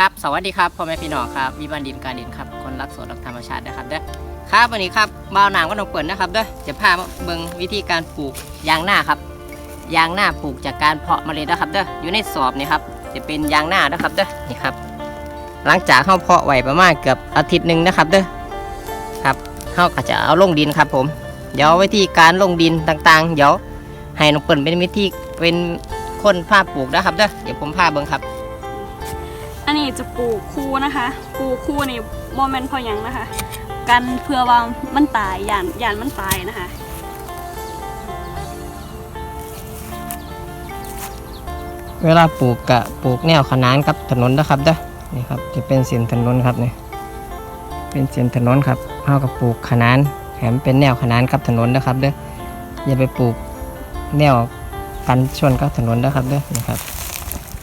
ครับสวัสดีครับพ่อแม่พี่น้องครับวิบันดินการดินครับคนรักสวนรักธรรมชาตินะครับเด้อครับวันนี้ครับบ่าวหนามก็ต้องเปิดนะครับเด้อจะพามาเบิ่งวิธีการปลูกยางหน้าครับ ยางหน้าปลูกจากการเพาะเมล็ดนะครับเด้ออยู่ในสอบนี่ครับจะเป็นยางหน้านะครับเด้อนี่ครับ หลังจากเขาเพาะไว้ประมาณเกือบอาทิตย์หนึ่งนะครับเด้อครับเขาก็จะเอาลงดินครับผมเดี๋ยววิธีการลงดินต่างๆ เดี๋ยวให้น้องเปิ่นเป็นวิธีเป็นคนพาพปลูกนะครับเด้อเดี๋ยวผมพาเบิ่งครับ อันนี้จะปลูกคู่นะคะ ปลูกคู่นี่โมเมนต์พอยังนะคะ กันเพื่อว่ามันตายยานยานมันตายนะคะเวลาปลูกกะปลูกแนวขนานกับถนนนะครับเด้อนี่ครับจะเป็นเส้นถนนครับนี่เป็นเส้นถนนครับเอากับปลูกขนานแถมเป็นแนวขนานกับถนนนะครับเด้ออย่าไปปลูกแนวกันชนกับถนนนะครับเด้อนี่ครับ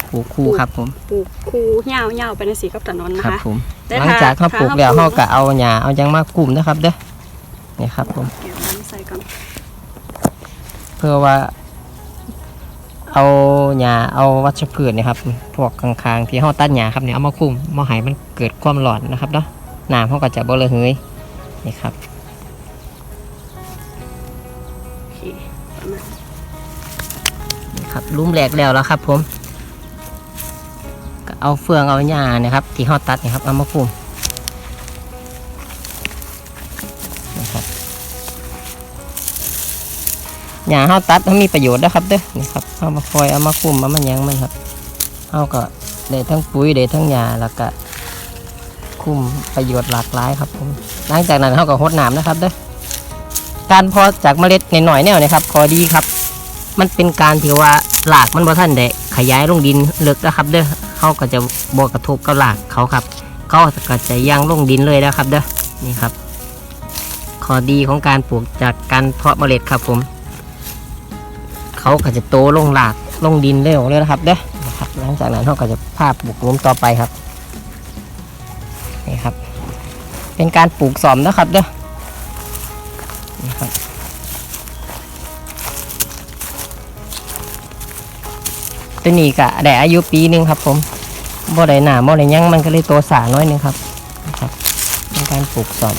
ปลูกคู่ครับผมปลูกคู่ยาวยาวไปในสีกับถนนนะครัคะผมแต่หลังจากเขาปลูกถ้แล้วปเขาก็เอาหญ้าเอาหยังมากลุ่มนะครับเด้อนี่ครับผม เก็บน้ำใส่ก่อนเพื่อว่า เอาหญ้าเอาวัชพืชเนะครับ พวกข้างๆที่เขาตัดหญ้าครับเนี่ยเอามาคลุมมาให้มันเกิดความร้อนนะครับเนาะน้ำเขาก็จะบ่ระเหยนี่ครับ โอเคประมาณนี่ครับลุ่มแหลกแล้วแล้วครับผมก็ เอาเฟืองเอาหญ้าเนะครับ ที่เขาตัดนี่ครับเอามาคลุมนะครับหญ้าเขาตัดมันมีประโยชน์นะครับเด้อนี่ครับเอามาคอยเอามาคลุมเอามาหยังมันครับเขาก็ได้ทั้งปุ๋ยได้ทั้งหญ้าแล้วก็คุ้มประโยชน์หลากหลายครับผมหลังจากนั้นเขาก็หดน้ำนะครับเด้อการพอจากเมล็ดหน่อยๆแนวนะครับขอดีครับ มันเป็นการที่ว่าหลากมันบ่ท่านได้ขยายลงดินลึกนะครับเด้อ เขาก็จะบวกกระทบกับหลากเขาครับเขาก็จะย่างลงดินเลยนะครับเด้อนี่ครับข้อดีของการปลูกจากการเพาะเมล็ดครับผมเขาก็จะโตลงหลากลงดินเร็วเลยนะครับเด้อครับหลังจากนั้นเขาก็จะพาปลูกหลุมต่อไปครับนี่ครับ เป็นการปลูกสอมนะครับเด้อนี่ครับ ตัวนี้ก็ได้อายุปีหนึ่งครับ ผมบ่ได้หนาบ่ได้หยังมันก็เลยโตสาน้อยหนึงครับนะครับเป็นการปลูกสอม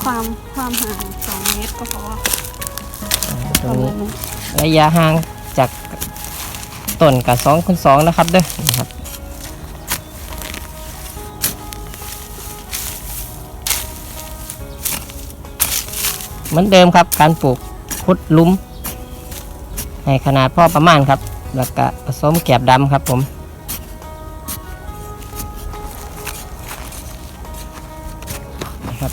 ความความห่างสองเมตรก็พอตรงนี้ระยะห่างจากต้นกับสองคูณสองนะครับเด้อนี่ครับ เหมือนเดิมครับ การปลูกขุดลุมให้ขนาดพ่อประมาณครับ แล้วก็ผสมแกบดำครับผมครับ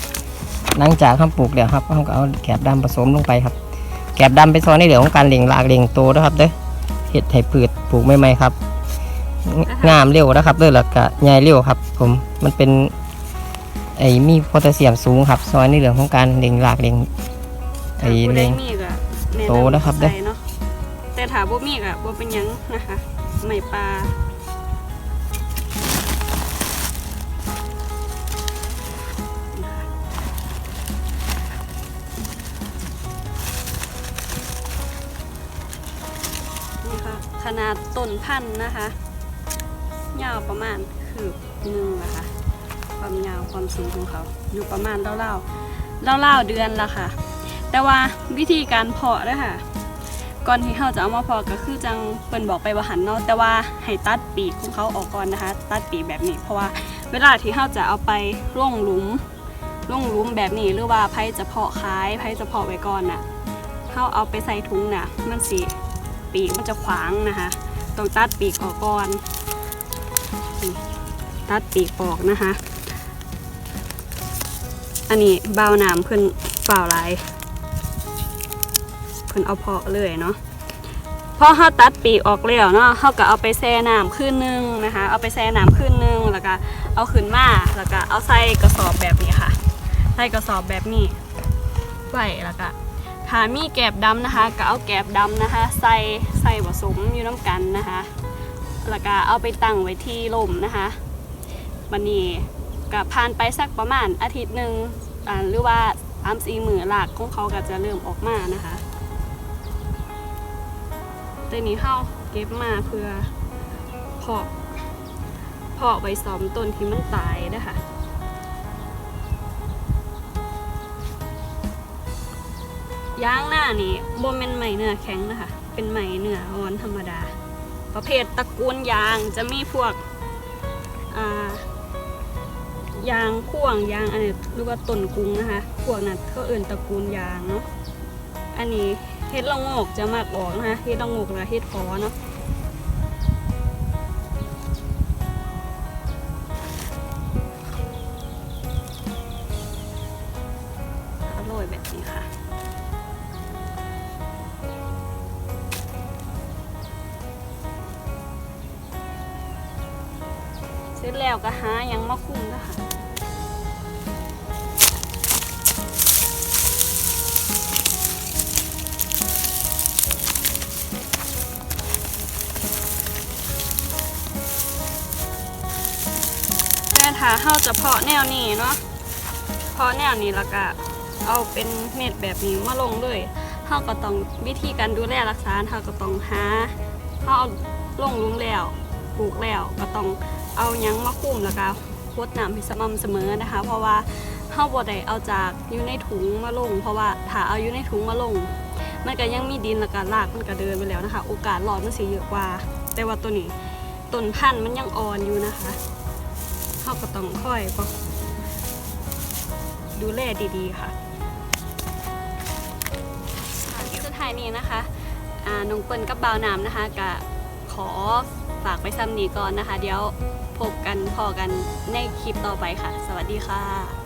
หลังจากเขาปลูกแล้วครับเขาก็เอาแกบดำผสมลงไปครับ แกบดำเป็นซอนในเรื่องของการเลี้ยงรากเลี้ยงโตนะครับเด้อเห็ดให้พืชปลูกใหม่ๆครับงามเร็วนะครับเด้อแล้วก็ใหญ่เร็วครับ ผมมันเป็น ไอ้มีโพแทสเซียมสูงครับซอยในเรื่องของการเลี้ยงรากเลี้ยงไอ้ถ้าบ่เลี้ได้ยงมีก็แนะโตนะครับเด้อ ใส่เนาะแต่ถ้าบ่มีก็บ่เป็นหยังนะคะไม่ปลานี่ค่ะขนาดต้นพันธุ์นะคะ ยาวประมาณคืบหนึ่งนะคะ ความยาวความสูงของเขาอยู่ประมาณเล่าๆเล่าๆเดือนละค่ะ แต่ว่าวิธีการเพาะด้วยค่ะก่อนที่เขาจะเอามาเพาะก็คือจังเปิ้นบอกไปว่าหันเนาะแต่ว่าให้ตัดปีกของเขาออกก่อนนะคะ ตัดปีกแบบนี้ เพราะว่าเวลาที่เขาจะเอาไปร่วงหลุมร่วงหลุมแบบนี้หรือว่าไผจะเพาะขายไผจะเพาะไว้ก่อนน่ะเขาเอาไปใส่ถุงน่ะ มันสิปีกมันจะขวางนะคะต้องตัดปีกออกก่อนตัดปีกออกนะคะ อันนี้เบาน้ำเพิ่นเปล่าหลายเพิ่นเอาเพาะเลยเนาะพอเฮาตัดปีกออกแล้วเนาะเฮาก็เอาไปแช่น้ำคืนนึงนะคะ เอาไปแช่น้ำคืนนึงแล้วก็เอาขึ้นมาแล้วก็เอาใส่กระสอบแบบนี้ค่ะใส่กระสอบแบบนี้ไว้แล้วก็ถ้ามีแกบดำนะคะก็เอาแกบดำนะคะ ใส่ใส่ผสมอยู่น้ำกันนะคะ แล้วก็เอาไปตั้งไว้ที่ร่มนะคะวันนี้ ก็ผ่านไปสักประมาณอาทิตย์หนึ่งหรือว่าสามสี่มือหลักของเขาก็จะเริ่มออกมานะคะแต่นี้เฮาเก็บมาเพื่อเพาะเพาะไว้ซ้อมต้นที่มันตายนะคะย่างหน้านี่บ่แม่นไหมเนื้อแข็งนะคะ เป็นไหมเนื้ออ่อนธรรมดา ประเภทตระกูลยางจะมีพวกอ่า ยางข่วงยางอันนี้หรือว่าต้นกุ้งนะคะข่วงนั้นเขาเอื่นตระกูลยางเนาะอันนี้เฮ็ดละโงกจะมากออกนะคะเฮ็ดละโงกและเฮ็ดพอเนาะ เสร็จแล้วก็หายังมาคุมนะคะแต่ถ้าเฮาจะเพาะแนวนี้เนาะเพาะแนวนี้แล้วก็เอาเป็นเม็ดแบบนี้มาลงเลยเฮาก็ต้องวิธีการดูแลรักษาเฮาก็ต้องหาเฮาเอาลงลุมแล้วปลูกแล้วก็ต้อง เอายังมาคุ้มแล้วก็รดน้ำให้สม่ำเสมอนะคะ เพราะว่าเฮาบ่ได้เอาจากอยู่ในถุงมาลง เพราะว่าถ้าเอาอยู่ในถุงมาลง มันก็ยังมีดินแล้วก็รากมันก็เดินไปแล้วนะคะ โอกาสรอดมันสิเยอะกว่า แต่ว่าตัวนี้ต้นพันธุ์มันยังอ่อนอยู่นะคะเขาก็ต้องค่อยปดูแลดีๆค่ะสุดท้ายนี้นะคะน้องเปิ้ลกับบ่าวน้ำนะคะก็ขอ ฝากไปซ้ำนี้ก่อนนะคะ เดี๋ยวพบกันพอกันในคลิปต่อไปค่ะ สวัสดีค่ะ